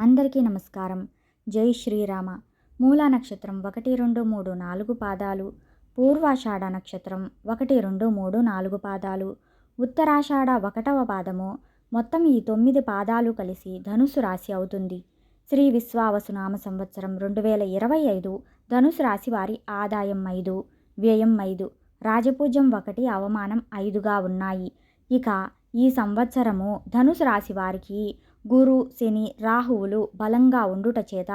అందరికీ నమస్కారం. జై శ్రీరామ. మూలా నక్షత్రం ఒకటి రెండు మూడు నాలుగు పాదాలు. పూర్వాషాఢ నక్షత్రం ఒకటి రెండు మూడు నాలుగు పాదాలు. ఉత్తరాషాఢ ఒకటవ పాదము. మొత్తం ఈ తొమ్మిది పాదాలు కలిసి ధనుసు రాశి అవుతుంది. శ్రీ విశ్వావసు నామ సంవత్సరం రెండు వేల ఇరవై ఐదు. ధనుసు రాశి వారి ఆదాయం ఐదు వ్యయం ఐదు రాజపూజ్యం ఒకటి అవమానం ఐదుగా ఉన్నాయి. ఇక ఈ సంవత్సరము ధనుసు రాశి వారికి గురు శని రాహువులు బలంగా ఉండుట చేత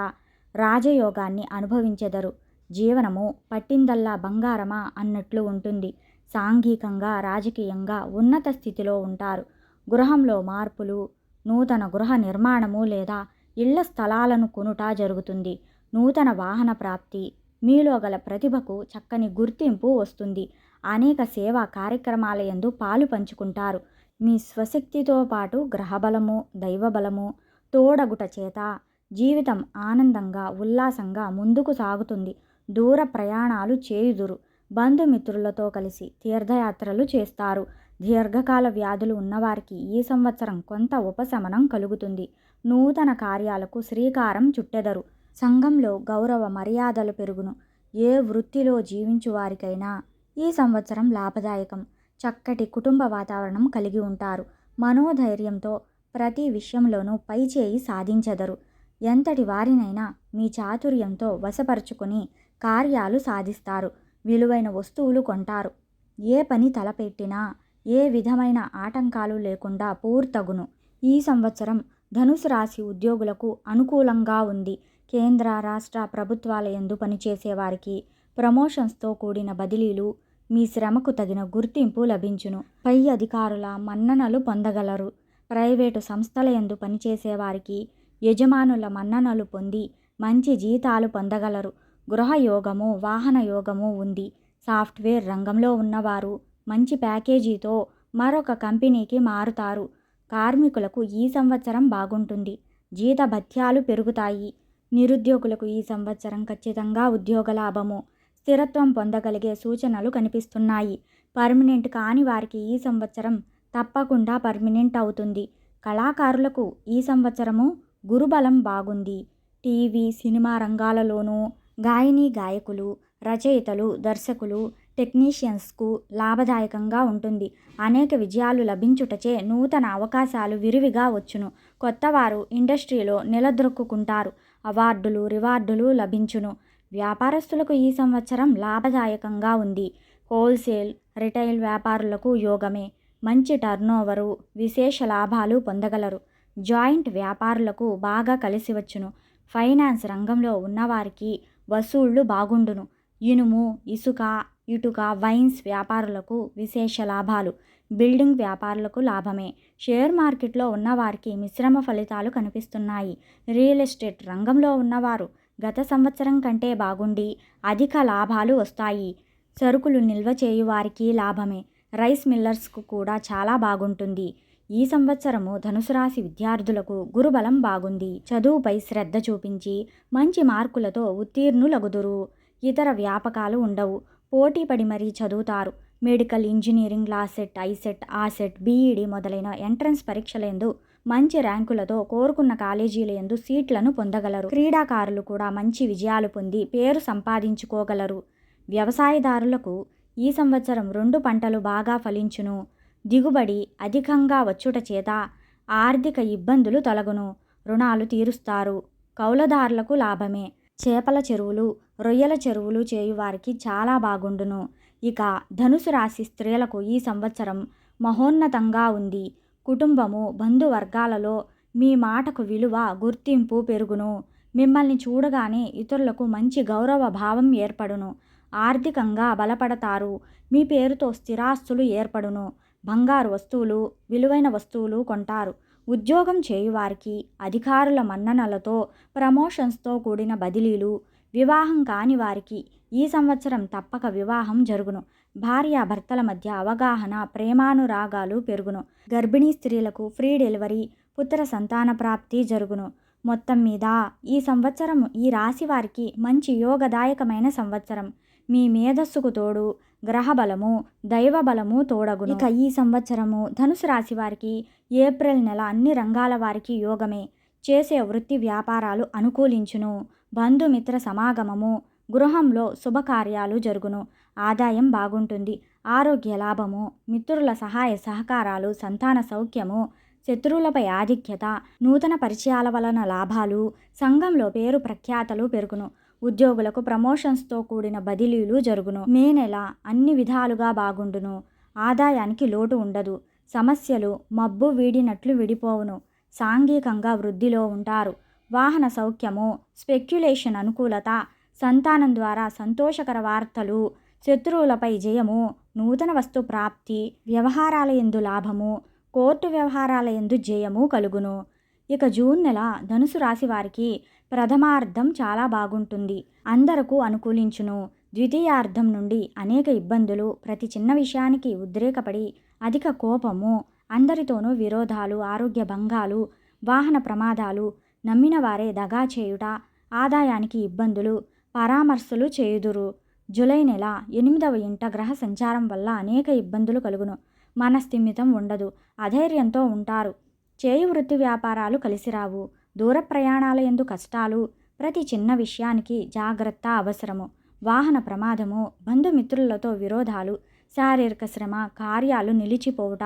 రాజయోగాన్ని అనుభవించెదరు. జీవనము పట్టిందల్లా బంగారమా అన్నట్లు ఉంటుంది. సాంఘికంగా రాజకీయంగా ఉన్నత స్థితిలో ఉంటారు. గృహంలో మార్పులు నూతన గృహ నిర్మాణము లేదా ఇళ్ళ స్థలాలను కొనుట జరుగుతుంది. నూతన వాహన ప్రాప్తి మీలో గల ప్రతిభకు చక్కని గుర్తింపు వస్తుంది. అనేక సేవా కార్యక్రమాల యందు పాలు పంచుకుంటారు. మీ స్వశక్తితో పాటు గ్రహబలము దైవబలము తోడగుట చేత జీవితం ఆనందంగా ఉల్లాసంగా ముందుకు సాగుతుంది. దూర ప్రయాణాలు చేయుదురు. బంధుమిత్రులతో కలిసి తీర్థయాత్రలు చేస్తారు. దీర్ఘకాల వ్యాధులు ఉన్నవారికి ఈ సంవత్సరం కొంత ఉపశమనం కలుగుతుంది. నూతన కార్యాలకు శ్రీకారం చుట్టెదరు. సంఘంలో గౌరవ మర్యాదలు పెరుగును. ఏ వృత్తిలో జీవించు వారికైనా ఈ సంవత్సరం లాభదాయకం. చక్కటి కుటుంబ వాతావరణం కలిగి ఉంటారు. మనోధైర్యంతో ప్రతి విషయంలోనూ పైచేయి సాధించెదరు. ఎంతటి వారినైనా మీ చాతుర్యంతో వశపరుచుకుని కార్యాలు సాధిస్తారు. విలువైన వస్తువులు కొంటారు. ఏ పని తలపెట్టినా ఏ విధమైన ఆటంకాలు లేకుండా పూర్తగును. ఈ సంవత్సరం ధనుసు రాశి ఉద్యోగులకు అనుకూలంగా ఉంది. కేంద్ర రాష్ట్ర ప్రభుత్వాల ఎందు పనిచేసే వారికి ప్రమోషన్స్తో కూడిన బదిలీలు మీ శ్రమకు తగిన గుర్తింపు లభించును. పై అధికారుల మన్ననలు పొందగలరు. ప్రైవేటు సంస్థల యందు పనిచేసేవారికి యజమానుల మన్ననలు పొంది మంచి జీతాలు పొందగలరు. గృహ యోగము వాహన యోగము ఉంది. సాఫ్ట్వేర్ రంగంలో ఉన్నవారు మంచి ప్యాకేజీతో మరొక కంపెనీకి మారుతారు. కార్మికులకు ఈ సంవత్సరం బాగుంటుంది. జీత భత్యాలు పెరుగుతాయి. నిరుద్యోగులకు ఈ సంవత్సరం ఖచ్చితంగా ఉద్యోగ లాభము. స్థిరత్వం పొందగలిగే సూచనలు కనిపిస్తున్నాయి. పర్మనెంట్ కాని వారికి ఈ సంవత్సరం తప్పకుండా పర్మనెంట్ అవుతుంది. కళాకారులకు ఈ సంవత్సరము గురుబలం బాగుంది. టీవీ సినిమా రంగాలలోనూ గాయని గాయకులు రచయితలు దర్శకులు టెక్నీషియన్స్కు లాభదాయకంగా ఉంటుంది. అనేక విజయాలు లభించుటచే నూతన అవకాశాలు విరివిగా వచ్చును. కొత్తవారు ఇండస్ట్రీలో నిలదొక్కుకుంటారు. అవార్డులు రివార్డులు లభించును. వ్యాపారస్తులకు ఈ సంవత్సరం లాభదాయకంగా ఉంది. హోల్సేల్ రిటైల్ వ్యాపారులకు యోగమే. మంచి టర్నోవరు విశేష లాభాలు పొందగలరు. జాయింట్ వ్యాపారులకు బాగా కలిసి వచ్చును. ఫైనాన్స్ రంగంలో ఉన్నవారికి వసూళ్ళు బాగుండును. ఇనుము ఇసుక ఇటుక వైన్స్ వ్యాపారులకు విశేష లాభాలు. బిల్డింగ్ వ్యాపారులకు లాభమే. షేర్ మార్కెట్లో ఉన్నవారికి మిశ్రమ ఫలితాలు కనిపిస్తున్నాయి. రియల్ ఎస్టేట్ రంగంలో ఉన్నవారు గత సంవత్సరం కంటే బాగుండి అధిక లాభాలు వస్తాయి. సరుకులు నిల్వ చేయు వారికి లాభమే. రైస్ మిల్లర్స్కు కూడా చాలా బాగుంటుంది. ఈ సంవత్సరము ధనుసు రాశి విద్యార్థులకు గురుబలం బాగుంది. చదువుపై శ్రద్ధ చూపించి మంచి మార్కులతో ఉత్తీర్ణులగుదురు. ఇతర వ్యాపకాలు ఉండవు. పోటీ పడి మరీ చదువుతారు. మెడికల్ ఇంజనీరింగ్ లాసెట్ ఐసెట్ ఆసెట్ బీఈడి మొదలైన ఎంట్రన్స్ పరీక్షలందు మంచి ర్యాంకులతో కోరుకున్న కాలేజీల యందు సీట్లను పొందగలరు. క్రీడాకారులు కూడా మంచి విజయాలు పొంది పేరు సంపాదించుకోగలరు. వ్యవసాయదారులకు ఈ సంవత్సరం రెండు పంటలు బాగా ఫలించును. దిగుబడి అధికంగా వచ్చుట చేత ఆర్థిక ఇబ్బందులు తొలగును. రుణాలు తీరుస్తారు. కౌలదారులకు లాభమే. చేపల చెరువులు రొయ్యల చెరువులు చేయువారికి చాలా బాగుండును. ఇక ధనుసు రాశి స్త్రీలకు ఈ సంవత్సరం మహోన్నతంగా ఉంది. కుటుంబము బంధువర్గాలలో మీ మాటకు విలువ గుర్తింపు పెరుగును. మిమ్మల్ని చూడగానే ఇతరులకు మంచి గౌరవ భావం ఏర్పడును. ఆర్థికంగా బలపడతారు. మీ పేరుతో స్థిరాస్తులు ఏర్పడును. బంగారు వస్తువులు విలువైన వస్తువులు కొంటారు. ఉద్యోగం చేయువారికి అధికారుల మన్ననలతో ప్రమోషన్స్తో కూడిన బదిలీలు వివాహం కాని వారికి ఈ సంవత్సరం తప్పక వివాహం జరుగును. భార్యాభర్తల మధ్య అవగాహన ప్రేమానురాగాలు పెరుగును. గర్భిణీ స్త్రీలకు ఫ్రీ డెలివరీ పుత్ర సంతాన ప్రాప్తి జరుగును. మొత్తం మీద ఈ సంవత్సరం ఈ రాశి వారికి మంచి యోగదాయకమైన సంవత్సరం. మీ మేధస్సుకు తోడు గ్రహబలము దైవబలము తోడగును. ఇక ఈ సంవత్సరము ధనుసు రాశి వారికి ఏప్రిల్ నెల అన్ని రంగాల వారికి యోగమే. చేసే వృత్తి వ్యాపారాలు అనుకూలించును. బంధుమిత్ర సమాగమము గృహంలో శుభకార్యాలు జరుగును. ఆదాయం బాగుంటుంది. ఆరోగ్య లాభము మిత్రుల సహాయ సహకారాలు సంతాన సౌఖ్యము శత్రువులపై ఆధిక్యత నూతన పరిచయాల వలన లాభాలు సంఘంలో పేరు ప్రఖ్యాతలు పెరుగును. ఉద్యోగులకు ప్రమోషన్స్తో కూడిన బదిలీలు జరుగును. మే నెల అన్ని విధాలుగా బాగుండును. ఆదాయానికి లోటు ఉండదు. సమస్యలు మబ్బు వీడినట్లు విడిపోవును. సాంఘికంగా వృద్ధిలో ఉంటారు. వాహన సౌఖ్యము స్పెక్యులేషన్ అనుకూలత సంతానం ద్వారా సంతోషకర వార్తలు శత్రువులపై జయము నూతన వస్తు ప్రాప్తి వ్యవహారాల ఎందు లాభము కోర్టు వ్యవహారాల ఎందు జయము కలుగును. ఇక జూన్ నెల ధనుసు రాశి వారికి ప్రథమార్థం చాలా బాగుంటుంది. అందరకు అనుకూలించును. ద్వితీయార్థం నుండి అనేక ఇబ్బందులు ప్రతి చిన్న విషయానికి ఉద్రేకపడి అధిక కోపము అందరితోనూ విరోధాలు ఆరోగ్య భంగాలు వాహన ప్రమాదాలు నమ్మిన వారే దగా చేయుట ఆదాయానికి ఇబ్బందులు పరామర్శలు చేయుదురు. జూలై నెల ఎనిమిదవ ఇంట గ్రహ సంచారం వల్ల అనేక ఇబ్బందులు కలుగును. మనస్థిమితం ఉండదు. అధైర్యంతో ఉంటారు. చేయి వృత్తి వ్యాపారాలు కలిసిరావు దూర ప్రయాణాల ఎందు కష్టాలు ప్రతి చిన్న విషయానికి జాగ్రత్త అవసరము. వాహన ప్రమాదము బంధుమిత్రులతో విరోధాలు శారీరక శ్రమ కార్యాలు నిలిచిపోవుట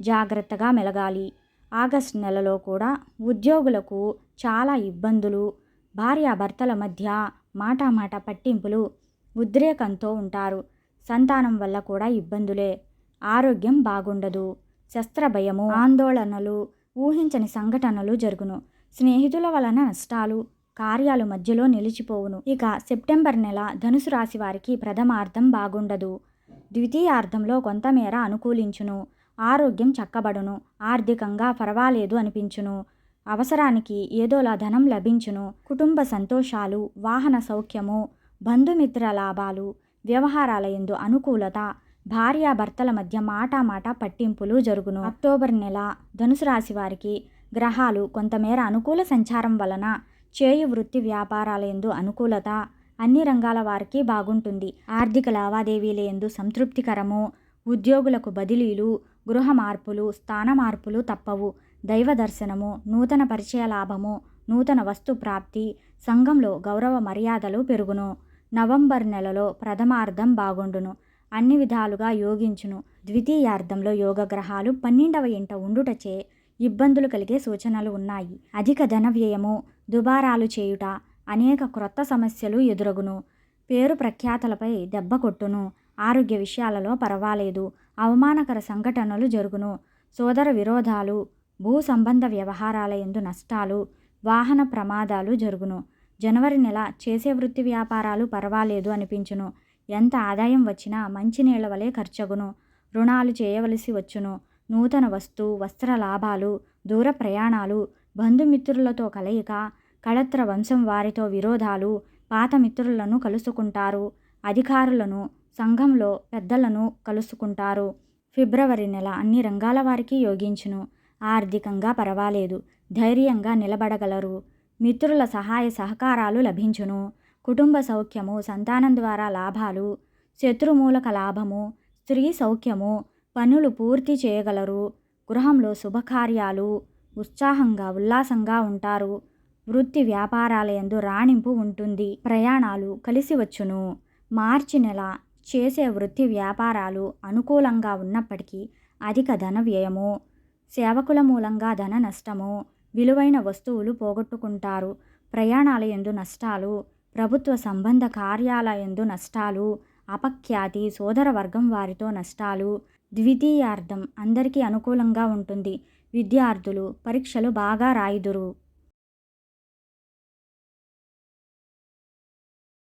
జాగ్రత్తగా మెలగాలి. ఆగస్టు నెలలో కూడా ఉద్యోగులకు చాలా ఇబ్బందులు భార్యాభర్తల మధ్య మాటామాట పట్టింపులు ఉద్రేకంతో ఉంటారు. సంతానం వల్ల కూడా ఇబ్బందులే. ఆరోగ్యం బాగుండదు. శస్త్రభయము ఆందోళనలు ఊహించని సంఘటనలు జరుగును. స్నేహితుల వలన నష్టాలు కార్యాలు మధ్యలో నిలిచిపోవును. ఇక సెప్టెంబర్ నెల ధనుసు రాశి వారికి ప్రథమార్థం బాగుండదు. ద్వితీయార్థంలో కొంతమేర అనుకూలించును. ఆరోగ్యం చక్కబడును. ఆర్థికంగా పర్వాలేదు అనిపించును. అవసరానికి ఏదోలా ధనం లభించును. కుటుంబ సంతోషాలు వాహన సౌఖ్యము బంధుమిత్ర లాభాలు వ్యవహారాల ఎందు అనుకూలత భార్యాభర్తల మధ్య మాటామాట మాట పట్టింపులు జరుగును. అక్టోబర్ నెల ధనుసు రాశి వారికి గ్రహాలు కొంతమేర అనుకూల సంచారం వలన చేయు వృత్తి వ్యాపారాల ఎందు అనుకూలత అన్ని రంగాల వారికి బాగుంటుంది. ఆర్థిక లావాదేవీల ఎందు సంతృప్తికరము ఉద్యోగులకు బదిలీలు గృహ మార్పులు స్థాన మార్పులు తప్పవు. దైవ దర్శనము నూతన పరిచయ లాభము నూతన వస్తు ప్రాప్తి సంఘంలో గౌరవ మర్యాదలు పెరుగును. నవంబర్ నెలలో ప్రథమార్థం బాగుండును. అన్ని విధాలుగా యోగించును. ద్వితీయార్థంలో యోగ గ్రహాలు పన్నెండవ ఇంట ఉండుటచే ఇబ్బందులు కలిగే సూచనలు ఉన్నాయి. అధిక ధన వ్యయము దుబారాలు చేయుట అనేక క్రొత్త సమస్యలు ఎదురగును. పేరు ప్రఖ్యాతలపై దెబ్బ కొట్టును. ఆరోగ్య విషయాలలో పర్వాలేదు. అవమానకర సంఘటనలు జరుగును. సోదర విరోధాలు భూ సంబంధ వ్యవహారాల ఎందు నష్టాలు వాహన ప్రమాదాలు జరుగును. జనవరి నెల చేసే వృత్తి వ్యాపారాలు పర్వాలేదు అనిపించును. ఎంత ఆదాయం వచ్చినా మంచినీళ్ళ వలె ఖర్చగును. రుణాలు చేయవలసి వచ్చును. నూతన వస్తు వస్త్ర లాభాలు దూర ప్రయాణాలు బంధుమిత్రులతో కలయిక కళత్ర వంశం వారితో విరోధాలు పాత మిత్రులను కలుసుకుంటారు అధికారులను సంఘంలో పెద్దలను కలుసుకుంటారు. ఫిబ్రవరి నెల అన్ని రంగాల వారికి యోగించును. ఆర్థికంగా పర్వాలేదు ధైర్యంగా నిలబడగలరు. మిత్రుల సహాయ సహకారాలు లభించును. కుటుంబ సౌఖ్యము సంతానం ద్వారా లాభాలు శత్రుమూలక లాభము స్త్రీ సౌఖ్యము పనులు పూర్తి చేయగలరు. గృహంలో శుభకార్యాలు ఉత్సాహంగా ఉల్లాసంగా ఉంటారు. వృత్తి వ్యాపారాల యందు రాణింపు ఉంటుంది. ప్రయాణాలు కలిసి వచ్చును. మార్చి నెల చేసే వృత్తి వ్యాపారాలు అనుకూలంగా ఉన్నప్పటికీ అధిక ధన వ్యయము సేవకుల మూలంగా ధన నష్టము విలువైన వస్తువులు పోగొట్టుకుంటారు. ప్రయాణాల ఎందు నష్టాలు ప్రభుత్వ సంబంధ కార్యాలయందు నష్టాలు అపఖ్యాతి సోదర వర్గం వారితో నష్టాలు ద్వితీయార్థం అందరికీ అనుకూలంగా ఉంటుంది. విద్యార్థులు పరీక్షలు బాగా రాయుదురు.